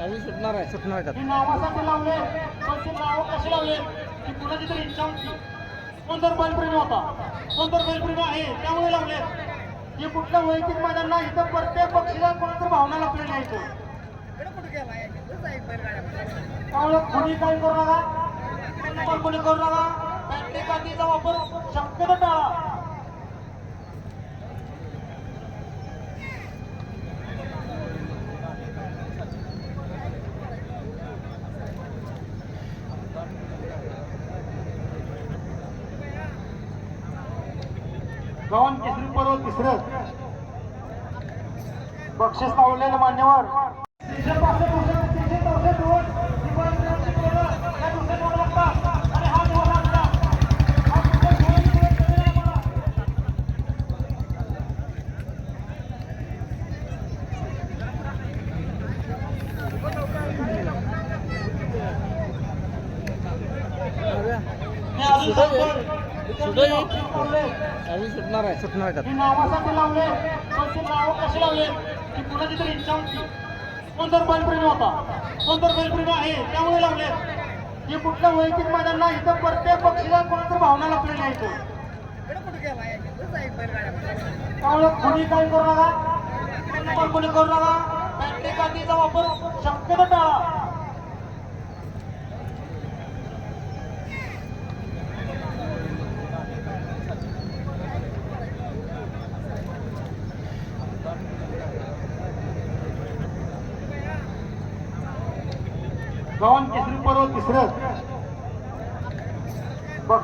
आम्ही सुटणार आहे सुटणार आहे सुंदर बैलप्रेमी होता. सुंदर बैलप्रेमी आहे त्यामुळे लावले हे कुठल्या वैयक्तिक मैदान नाही इथं प्रत्येक पक्षीला कोणतर भावना लपलेली आहे त्यामुळे कोणी काय करू नका? कोणी करू नका. बॅटरी कांदीचा वापर शक्यतो टाळा गव्हाण केसरी पर्व तिसरं बक्षीस लावलेलं मान्यवर तीनशे पासष्ट दिवसात तीनशे चौसष्ट दिवस दिवाळीची पोरं या दिवसात वाट बघतात. आणि हा दिवस आजचा. हा पुढच्या दिवाळी दिवस कधी येणार? हे अजून सुटोय. सांगतोय. आम्ही सुटणार आहे. सुटणार आहे कुणाची तरी इच्छा होती? कोण बैलप्रेमी होता? कोण तर बैलप्रेमी आहे? त्यामुळे लावले हे कुठल्या वैयक्तिक मैदान नाही इथं प्रत्येक पक्षीला कोणाचं भावना लपलेली आहे त्यामुळे कोणी काय करू नका? कोणी करू नका. बॅटरी काठीचा वापर शक्यतो टाळा गव्हाण केसरी पर्व तिसरं बक्षीस लावलेलं मान्यवर तीनशे पासष्ट दिवसात तीनशे चौसष्ट दिवस दिवाळीची पोरं या दिवसात वाट बघतात. आणि हा दिवस आजचा. हा पुढच्या दिवाळी दिवस कधी येणार? हे अजून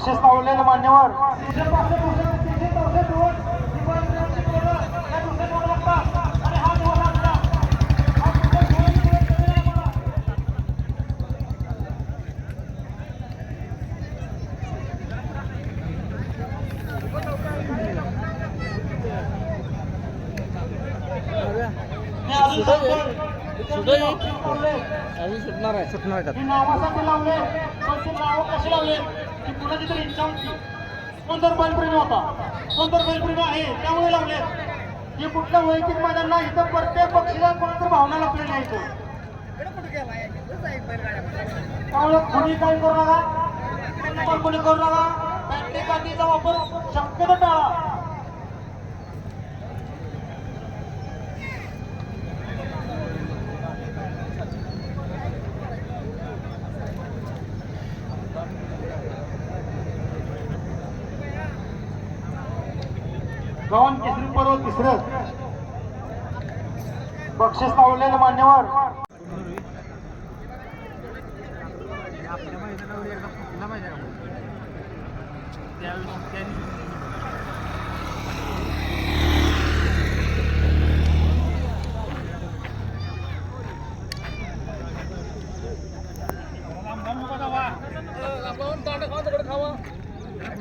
सुटोय. सांगतोय. आम्ही सुटणार आहे सुटणार आहे की कुणाची तरी इच्छा होती. सुंदर बैलप्रेमी होता. सुंदर बैलप्रेमी आहे. त्यामुळे लावले हे कुठल्या वैयक्तिक मैदान नाही इथं प्रत्येक पक्षीला कोणतर भावना लपलेली आहे इथं. त्यामुळे कोणी काही करू नका. कोणी करू नका. बॅटरी काठीचा वापर शक्यतो टाळा गव्हाण केसरी पर्व तिसरं बक्षीस लावलेलं मान्यवर.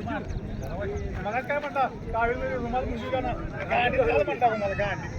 मला काय म्हणता? कावेरी म्हणजे रुमाल मुशी का ना काय म्हणता तुम्हाला? काय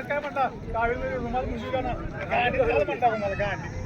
काय म्हणता कावीळ रुमाल मुशी का ना गांडी झालं म्हणता मला गांडी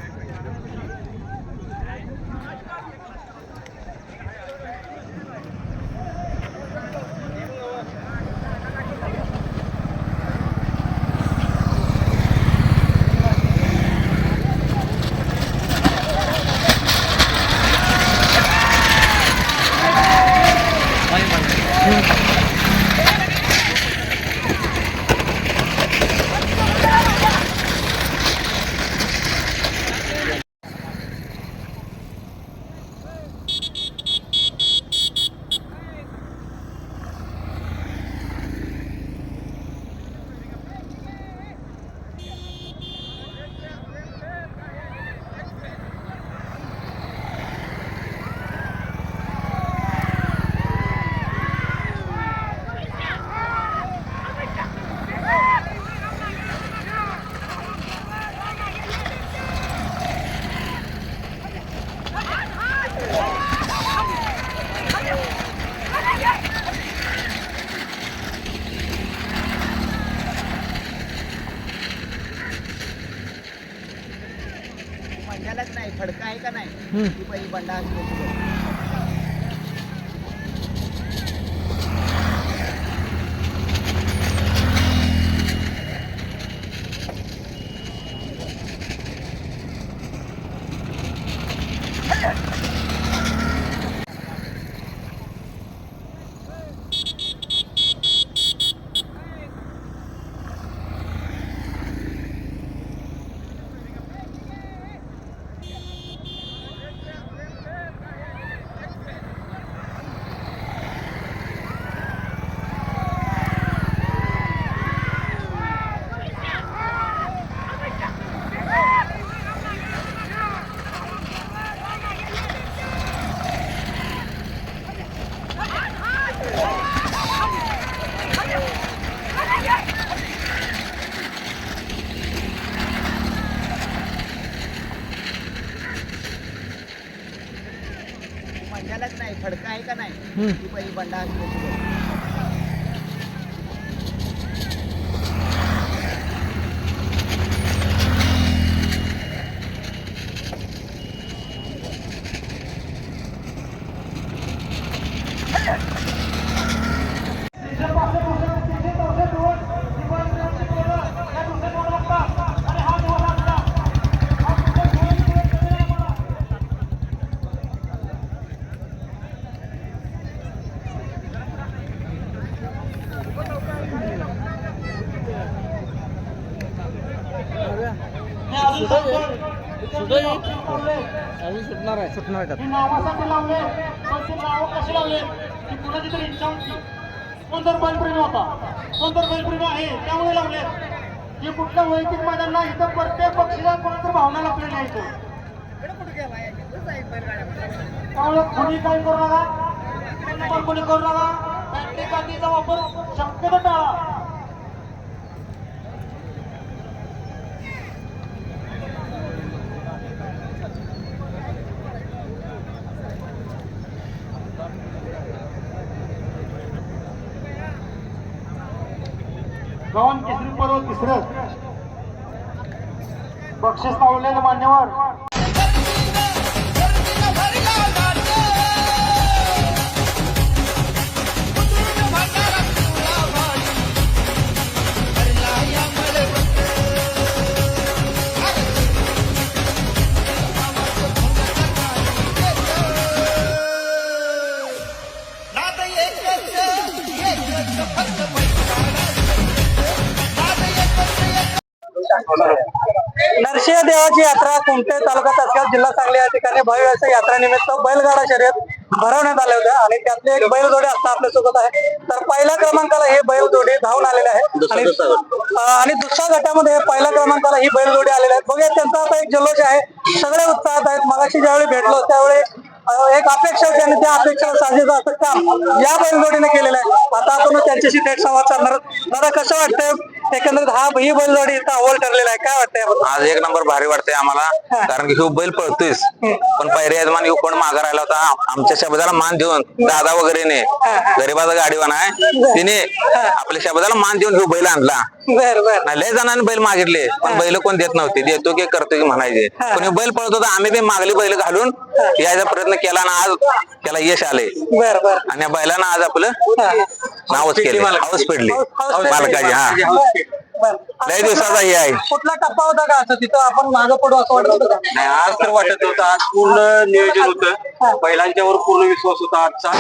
मंजालाच नाही फडका आहे का नाही हम्म. ती पहिली बंडा असली होती बघ. मंजालाच नाही फडका आहे का नाही हम्म. ती पहिली बंडा असली होती बघ. तीनशे पासष्ट दिवस तीनशे चौसष्ट दिवस दिवाळीची केलं या दिवसात वाट बघता आणि हा दिवस आजचा हा पुढचा दिवाळी दिवस कधी नाही मला. मी अजून सांगतो, सुटं आहे. बक्षीस लावले. अजून सुटणार आहे. सुटणार ही नावासाठी लावले. पण ते नाव कशी लावले? की कुणाची तरी इच्छा होती. कोण तर बैलप्रेमी होता? कोण तर बैलप्रेमी आहे? त्यामुळे लावले. की कुठल्या वैयक्तिक मैदान नाही इथं प्रत्येक पक्षीला कोणातरी भावना लपलेली आहे इथं. त्यामुळे कोणी काही करू नका? कोणी करू नका? बॅटरी काठीचा वापर शक्यतो टाळा. गव्हाण केसरी पर्व तिसरं. बक्षीस लावलेलं मान्यवर. नरसिंह देवाची यात्रा कुंटे तालुका तासगाव जिल्हा सांगली या ठिकाणी भव्य यात्रेनिमित्त बैलगाडा शर्यत भरवण्यात आले होते आणि त्यातले एक बैलजोडी आपल्या आपल्यासोबत आहे. तर पहिल्या क्रमांकाला ही बैलजोडी धावून आलेले आहे. आणि दुसऱ्या गटामध्ये पहिल्या क्रमांकाला ही बैलजोडी आलेले आहेत बघूया त्यांचा आता एक जल्लोष आहे. सगळे उत्साहात आहेत. मगाशी ज्यावेळी भेटलो त्यावेळी एक अपेक्षा होती आणि त्या अपेक्षेला साजेचं काम या बैलजोडीने केलेलं आहे. आता आपण त्यांच्याशी थेट संवाद साधणार. दादा कसं वाटतंय? एकंदरीत हा ही बैलजोडी अव्वल ठरलेला आहे. काय वाटतंय? आज एक नंबर भारी वाटतंय आम्हाला. कारण की ह्यो बैल पळतोयस पण पहिरे यजमान ह्यो कोण मागा राहिला होता? आमच्या शब्दाला मान देऊन दादा वगैरेने. गरीबाचा गाडीवान आहे. तिने आपल्या शब्दाला मान देऊन ह्यो बैल आणला. बर बर. नाही, लय जणांनी बैल मागितले पण बैल कोण देत नव्हते. देतो की करतो की म्हणायचे. पण बैल पळत होता आम्ही बी मागली बैल घालून यायचा प्रयत्न केला ना आज त्याला यश आले बर बर. आणि या बैलानं आज आपलं नावच केलं हाऊस पेडली मालकाची हा. लय दिवसाचा हे आहे. कुठला टप्पा होता का असं? तिथं आपण मागं पडू असं वाटत होतं? नाही आज तर वाटत होतं आज पूर्ण नियोजन होतं. बैलांच्यावर पूर्ण विश्वास होता आजचा.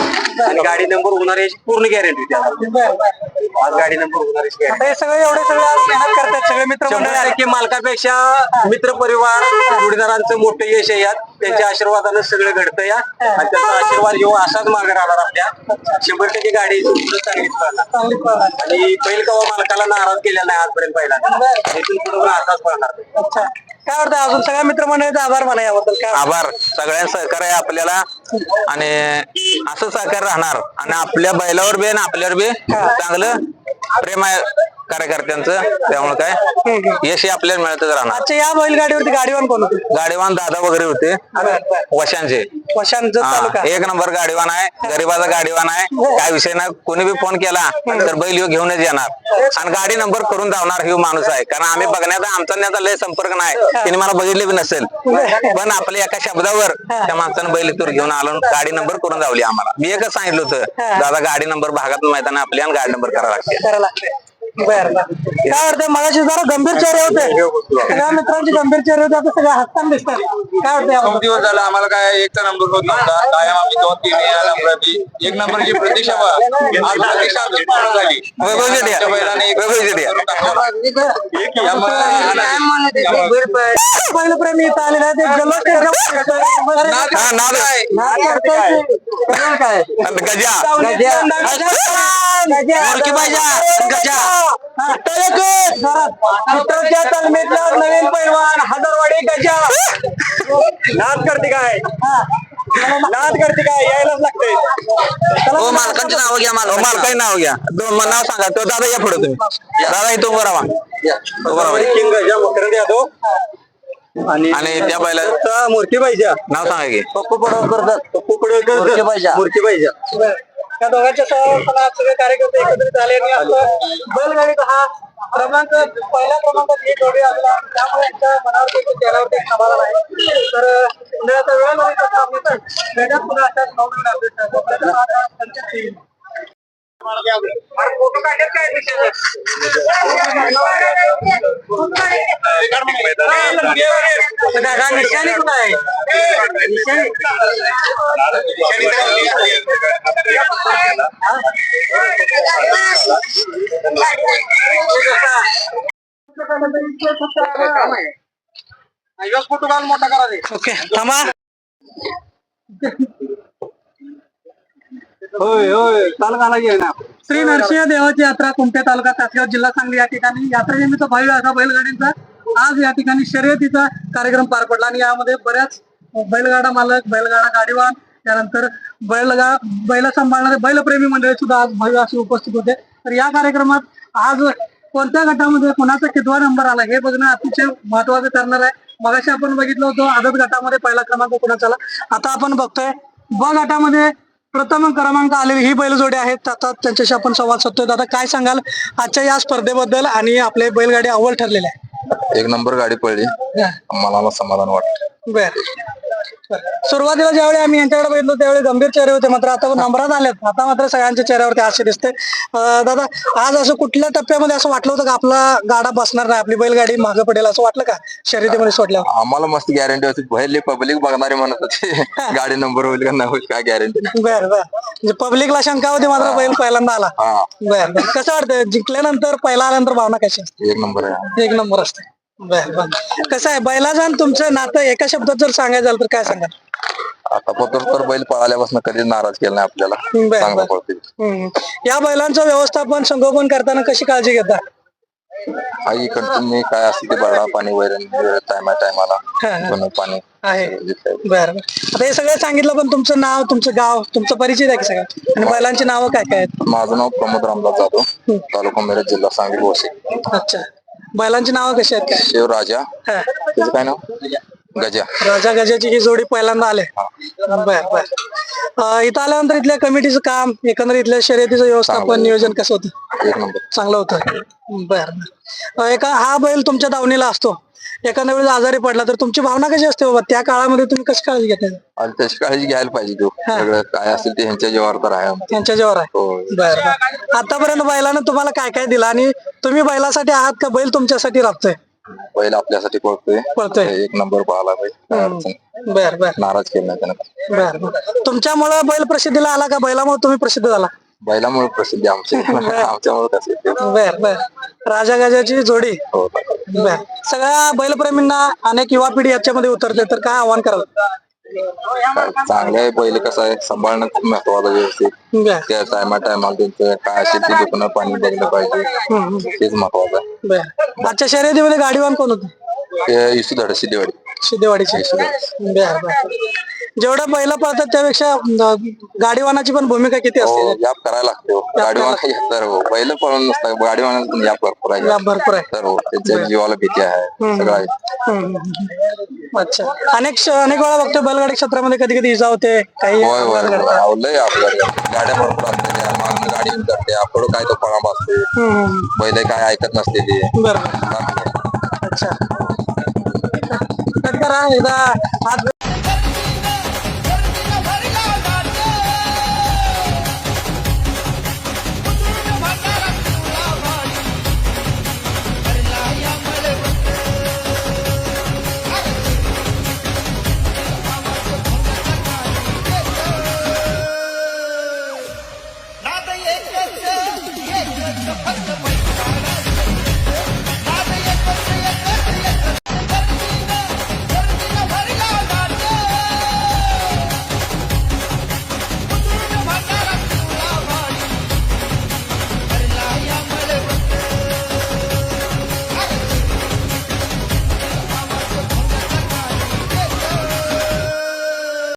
आणि गाडी नंबर होणार याची पूर्ण गॅरंटी आज. गाडी नंबर होणार याची guarantee. आता हे सगळे एवढे सगळे आज मेहनत करतात सगळे मित्र शंभर टक्के मालकापेक्षा मित्र परिवार जोडीदारांचं मोठं यश आहे यात. त्यांच्या आशीर्वादानं सगळं घडतं या. आणि त्यांचा आशीर्वाद घेऊन असाच मागे राहणार आपल्या. शंभर टक्के गाडी चांगलीच पळणार. चांगली पळणार. आणि बैल कवा मालकाला नाराज केला नाही आजपर्यंत पहिला इथून पुढे असाच पळणार. अच्छा. काय वाटतं अजून सगळ्या मित्रमंडळीचा आभार म्हणा याबद्दल काय वाटतं? आभार. सगळ्यांचं सहकार्य आहे आपल्याला. आणि असं सहकार्य राहणार. आणि आपल्या बैलावर बी आणि आपल्यावर बी चांगलं प्रेम आहे. कार्यकर्त्यांचं त्यामुळे काय? यश हे आपल्याला मिळतच राहणार. आजच्या या बैलगाडीवरती गाडीवान कोण होते? गाडीवान दादा वगैरे होते. वशांचे. तालुका हा, एक नंबर गाडीवान आहे गरीबाचा गाडीवान आहे. काय विषय नाही कोणी बी फोन केला तर बैल ह्यो घेऊनच येणार. आणि गाडी नंबर करून धावणार ह्यो माणूस आहे. कारण आम्ही बघण्याचा आमचा आणि लय संपर्क नाही. तिने मला बघितले बी नसेल. पण आपल्या एका शब्दावर त्या माणसानं बैल इथून घेऊन आलो आणि गाडी नंबर करून धावली आम्हाला. मी एकच सांगितलं होतं दादा गाडी नंबर भागात मैदान आपली आणि गाडी नंबर करावं लागते. करायला लागते. बर बर. काय वाटतं मगाशी जरा गंभीर चेहरे होते. सगळ्या मित्रांचे गंभीर चेहरे होते आता सगळे हसताना दिसतात. काय वाटतं खूप याबद्दल? दिवस झाला आम्हाला काय एकचा नंबर होत नव्हता. कायम आम्ही दोन तीन या नंबराची एक नंबरची प्रतीक्षा. आज प्रतीक्षा आमची पूर्ण झाली. वैभव शेट्या. आमच्या बैलाने एक वैभव शेट्या. करून टाकला. बैलप्रेमी इथं आलेले आहेत एक जल्लोष त्याच्या- हा नाद आहे. नाद करतोय ते. करून काय आणि गजा. मुरकी पाहिजे गजा. मित्राच्या तालमीतला नवीन पैलवान हजारवाडी गजा नाद करते काय? नाद करते काय? यायलाच लागतंय हो मालकांची नाव घ्या मला मालकाची नाव घ्या. दोन मला नाव सांगा. तो दादा या पुढे तुम्ही. दादा इथं उभं राहा. उभं राहा. किंग गजा मकरंद यादव. आणि आणि त्या बैला आता मूर्ती पाहिजे नाव सांगा की. पप्पू पडवकर पप्पू पडवकर मूर्ती पाहिजे या दोघांच्या सहवासाला सगळे कार्यकर्ते एकत्रित आले आणि आपलं बैलगाडीचा हा क्रमांक पहिल्या क्रमांकात ही जोडी आलेला त्यामुळे यांच्या मनावरती एक चेहऱ्यावरती एक समाधान आहे. तर उन्हाळ्याचा वेळ नाही तर आम्ही भेटत पुन्हा अशाच नवनवीन updates आहेत. तोपर्यंत आता त्यांच्या team. अरे फोटो काढण्यात काय विषय दादा निशाणी कुठं आहे निशाणी ओके थांबा होय होय. चाल घाला श्री नरसिंह देवाची यात्रा कुमटे तालुका तासगाव जिल्हा सांगली या ठिकाणी. यात्रेनिमित्त भव्य असा बैलगाडींचा आज या ठिकाणी शर्यतीचा कार्यक्रम पार पडला आणि यामध्ये बऱ्याच बैलगाडा मालक बैलगाडा गाडीवान त्यानंतर बैलगा बैल सांभाळणारे बैलप्रेमी मंडळी सुद्धा आज भव्य असे उपस्थित होते. तर या कार्यक्रमात आज कोणत्या गटामध्ये कोणाचा कितवा नंबर आला हे बघणं अतिशय महत्वाचं ठरणार आहे. मगाशी आपण बघितलं होतं आदत गटामध्ये पहिला क्रमांक कोणाचा आला? आता आपण बघतोय ब गटामध्ये प्रथम क्रमांक आलेली ही बैलजोडी आहेत. आता त्यांच्याशी आपण संवाद साधतोय. दादा काय सांगाल? आजच्या या स्पर्धेबद्दल आणि आपले बैलगाडी अव्वल ठरलेले आहे. एक नंबर गाडी पडली. मला समाधान वाटतं. बर. सुरुवातीला ज्यावेळी आम्ही यांच्याकडे बघितलो त्यावेळी गंभीर चेहरे होते मात्र आता नंबरात आलेत. आता मात्र सगळ्यांच्या चेहऱ्यावरती हास्य दिसते. दादा आज असं कुठल्या टप्प्यामध्ये असं वाटलं होतं का आपला गाडा बसणार नाही आपली बैलगाडी मागं पडेल असं वाटलं का? शर्यतीमध्ये सोडल्यावर. आम्हाला मस्त गॅरंटी होती. पहिले पब्लिक बघणारे म्हणत होते गाडी नंबर होईल का नाही होईल काय गॅरंटी बर बर. पब्लिकला शंका होती मात्र बैल पहिल्यांदा आला. बर कसं वाटतं जिंकल्यानंतर पहिला आल्यानंतर भावना कशी असते? एक नंबर एक नंबर असते. बर बर. कसं आहे बैलाचं आणि तुमचं नातं एका शब्दात जर सांगायचं झालं तर काय सांगाल? आतापर्यंत तर बैल पळाल्यापासून कधीच नाराज केला नाही आपल्याला. बर, चांगला बर. पळते हम्म. या बैलांचं व्यवस्थापन संगोपन करताना कशी काळजी घेता? आई कंटिन्यू काय असते ते बरडा पाणी वैरण टायमा टायमाला हा, हा. दोन पाणी. आहे. जिथं बर बर. आता हे सगळं सांगितलं पण तुमचं नाव तुमचं गाव तुमचा परिचय द्या की सगळं? आणि बैलांची नावं काय काय आहेत? माझं नाव प्रमोद रामदास जाधव तालुका मिरज जिल्हा सांगली भोसे अच्छा. बैलांची नावं कशी आहेत काय? शिवराजा. हा. त्याचं काय नाव? गजा. राजा गजाची ही जोडी पहिल्यांदा आले. बर बर. अं, इथं आल्यानंतर इथल्या कमिटीचं काम एकंदर इथल्या शर्यतीचं व्यवस्थापन नियोजन कसं होतं? एक नंबर. चांगलं होतं. बर बर. अं, एका हा बैल तुमच्या दावणीला असतो. एखाद्या वेळेस आजारी पडला तर तुमची भावना कशी असते बाबा? त्या काळामध्ये तुम्ही कशी काळजी घेता? आणि त्याची काळजी घ्यायला पाहिजे तो. सगळं काय असेल ते ह्यांच्या जीवावर तर आहे आमचं. त्यांच्या जेव्हा आहे. हो. बर बर. आतापर्यंत बैलानं तुम्हाला काय काय दिलं? आणि तुम्ही बैलासाठी आहात का? बैल तुमच्यासाठी राबतोय. बैल आपल्यासाठी पळतोय. पळतोय. एक नंबर पाहिला बैल. काय अडचण नाही. बर बर. नाराज केला नाही त्यानं. बर बर. तुमच्यामुळे बैल प्रसिद्धीला आला का? बैलामुळे तुम्ही प्रसिद्ध झाला? बैलामुळे प्रसिद्धी आमची. आमच्यामुळे कसं बर बर. राजा गजाची जोडी. हो. बर. सगळ्या बैलप्रेमींना अनेक युवा पिढी याच्यामध्ये उतरते. तर काय आव्हान कराल? चांगलं आहे बैल कसं आहे सांभाळणं खूप महत्वाचं व्यवस्थित. बर. त्या टायमा टायमाला त्यांचं काय असेल ते दुकानं पाणी बघलं पाहिजे. तेच महत्वाचं आहे. बर. आजच्या शर्यतीमध्ये गाडीवान कोण होते? ते इसू धड सिद्धेवाडी. शिदेवाडीचे बर बर. जेवढ्या बैल पळतात त्यापेक्षा गाडीवानाची पण भूमिका किती हो असते? याप करायला लागते हो. गाडीवाना तर हो. बैल पळून नसतं गाडीवाना याप भरपूर आहे. भरपूर आहे. त्यांच्या जीवाला भीती आहे सगळं. अच्छा. अनेक अनेक वेळा बघतो बैलगाडी क्षेत्रामध्ये कधी कधी इजा होते काही होय होय गाड्या भरपूर असते गाडी करते आपण काय तो पळा हम्म. बैल काय ऐकत नसते ते बरोबर अच्छा. कट करा एकदा.